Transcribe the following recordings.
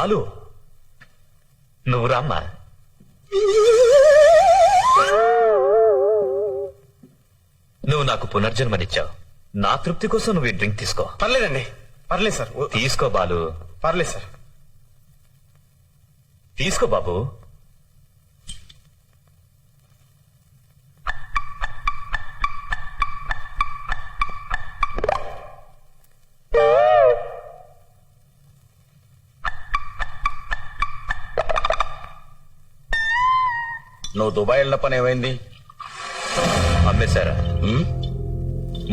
బాలు నువ్వు రామ్మా. నువ్వు నాకు పునర్జన్మనిచ్చావు. నా తృప్తి కోసం నువ్వు ఈ డ్రింక్ తీసుకో. పర్లేదండి. పర్లేదు సార్. తీసుకో బాలు. పర్లేదు సార్. తీసుకో బాబు. నువ్వు దుబాయ్ వెళ్ళిన పని ఏమైంది? అమ్మేశారా? ఉమ్?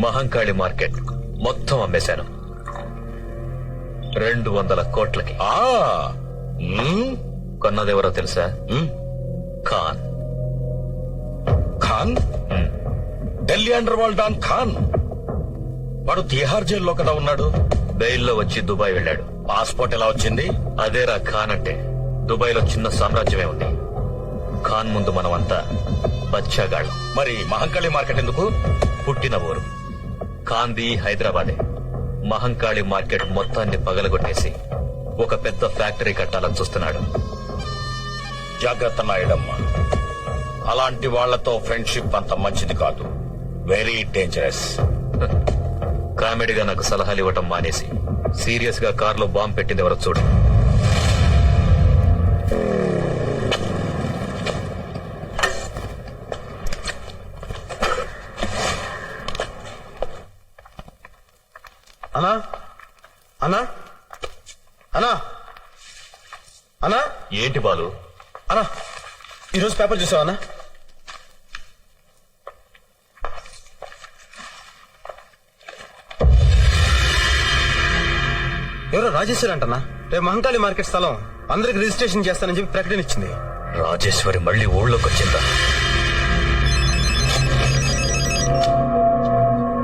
మహంకాళి మార్కెట్. మొత్తం అమ్మేశాను. రెండు వందల కోట్లకి. ఆ! ఉమ్, కొన్నదెవరో తెలుసా? ఉమ్. ఖాన్. ఖాన్? ఉమ్. Delhi underworld don Khan. వాడు తిహార్ జైల్లో కదా ఉన్నాడు. బెయిల్లో వచ్చి దుబాయ్ వెళ్ళాడు. పాస్పోర్ట్ ఎలా వచ్చింది? అదేరా ఖాన్ అంటే. దుబాయ్లో చిన్న సామ్రాజ్యమే ఉంది. ఖాన్ ముందు మనమంతా బచ్చాగాళ్ళం. మరి మహంకాళి మార్కెట్ ఎందుకు? పుట్టిన ఊరు. ఖాంది హైదరాబాదే. మహంకాళి మార్కెట్ మొత్తాన్ని పగలగొట్టేసి ఒక పెద్ద ఫ్యాక్టరీ కట్టాలని చూస్తున్నాడు. జాగ్రత్త నాయుడమ్మ. అలాంటి వాళ్ళతో ఫ్రెండ్షిప్ అంత మంచిది కాదు. Very dangerous. కామెడీగా నాకు సలహాలు ఇవ్వటం మానేసి సీరియస్గా కారులో బాంబు పెట్టింది ఎవరో చూడు. అనా అనా అనా అనా ఏంటి బాలు? అనా ఈరోజు పేపర్ చూసావా అన్నా? ఎవరో రాజేశ్వరి అంటనా రేపు మహంకాళి మార్కెట్ స్థలం అందరికి రిజిస్ట్రేషన్ చేస్తానని చెప్పి ప్రకటన ఇచ్చింది. రాజేశ్వరి మళ్ళీ ఊళ్ళోకి వచ్చిందా?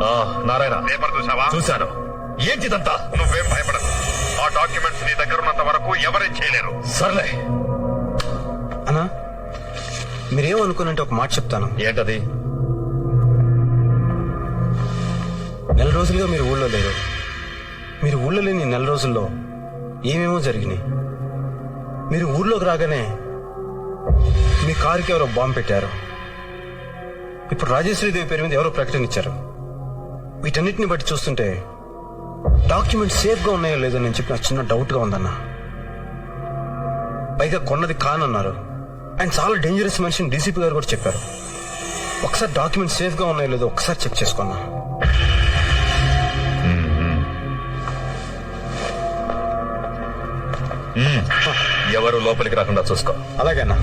ఆ, నారాయణ. పేపర్ చూసావా? చూశాను. ఏంటిదంతా? నువ్వేం భయపడకు. ఆ డాక్యుమెంట్స్ నీ దగ్గర ఉన్నంత వరకు ఎవరేం చేయలేరు. సర్లే. అనా మీరేమనుకున్నంటే ఒక మాట చెప్తాను. ఏంటది? నెల రోజులుగా మీరు ఊళ్ళో లేరు. మీరు ఊళ్ళో లేని నెల రోజుల్లో ఏమేమో జరిగినాయి. మీరు ఊర్లోకి రాగానే మీ కారుకి ఎవరో బాంబు పెట్టారు. ఇప్పుడు రాజేశ్వరీదేవి పేరు మీద ఎవరో ప్రకటన ఇచ్చారు. వీటన్నిటిని బట్టి చూస్తుంటే డాక్యుమెంట్ సేఫ్గా ఉన్నాయో లేదో నేను చెప్పి నాకు చిన్న డౌట్గా ఉందన్న. పైగా కొన్నది కానన్నారు. ఆయన చాలా డేంజరస్ మనిషిని డీసీపీ గారు కూడా చెప్పారు. ఒకసారి డాక్యుమెంట్ సేఫ్గా ఉన్నాయో లేదో ఒకసారి చెక్ చేసుకున్నా. ఎవరు లోపలికి రాకుండా చూసుకో. అలాగేనా?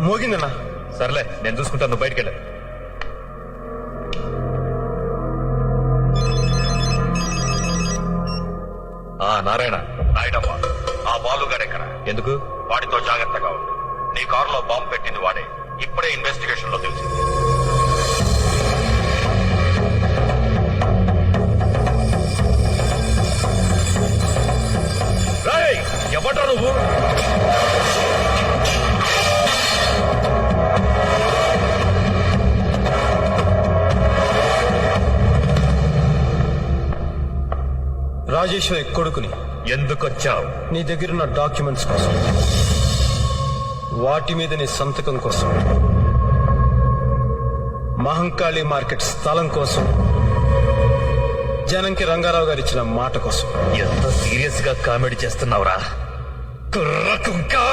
మోగిందన్నా. సర్లే నేను చూసుకుంటాను నువ్వు బయటికి వెళ్ళి. ఆ నారాయణ నాయుడమ్మ ఆ బాలుగాడు ఎక్కడ? ఎందుకు? వాడితో జాగ్రత్తగా ఉండు. నీ కారులో బాంబు పెట్టింది వాడే. ఇప్పుడే ఇన్వెస్టిగేషన్లో తెలిసింది. రాజేశ్వరి కొడుకుని ఎందుకు వచ్చావు నీ దగ్గరున్న డాక్యుమెంట్స్ కోసం. వాటి మీద నీ సంతకం కోసం. మహంకాళి మార్కెట్ స్థలం కోసం. జనంకి రంగారావు గారు ఇచ్చిన మాట కోసం. ఎంత సీరియస్గా కామెడీ చేస్తున్నావురా? కుర్ర కుంక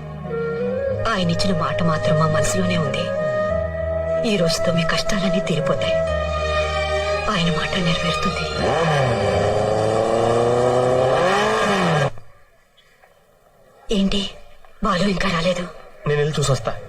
ఆయన ఇచ్చిన మాట మాత్రం మా మనసులోనే ఉంది. ఈ రోజుతో మీ కష్టాలన్నీ తీరిపోతాయి. ఆయన మాట నెరవేరుతుంది. ఏంటి? బాలు ఇంకా రాలేదు. నేను వెళ్ళి చూసొస్తా.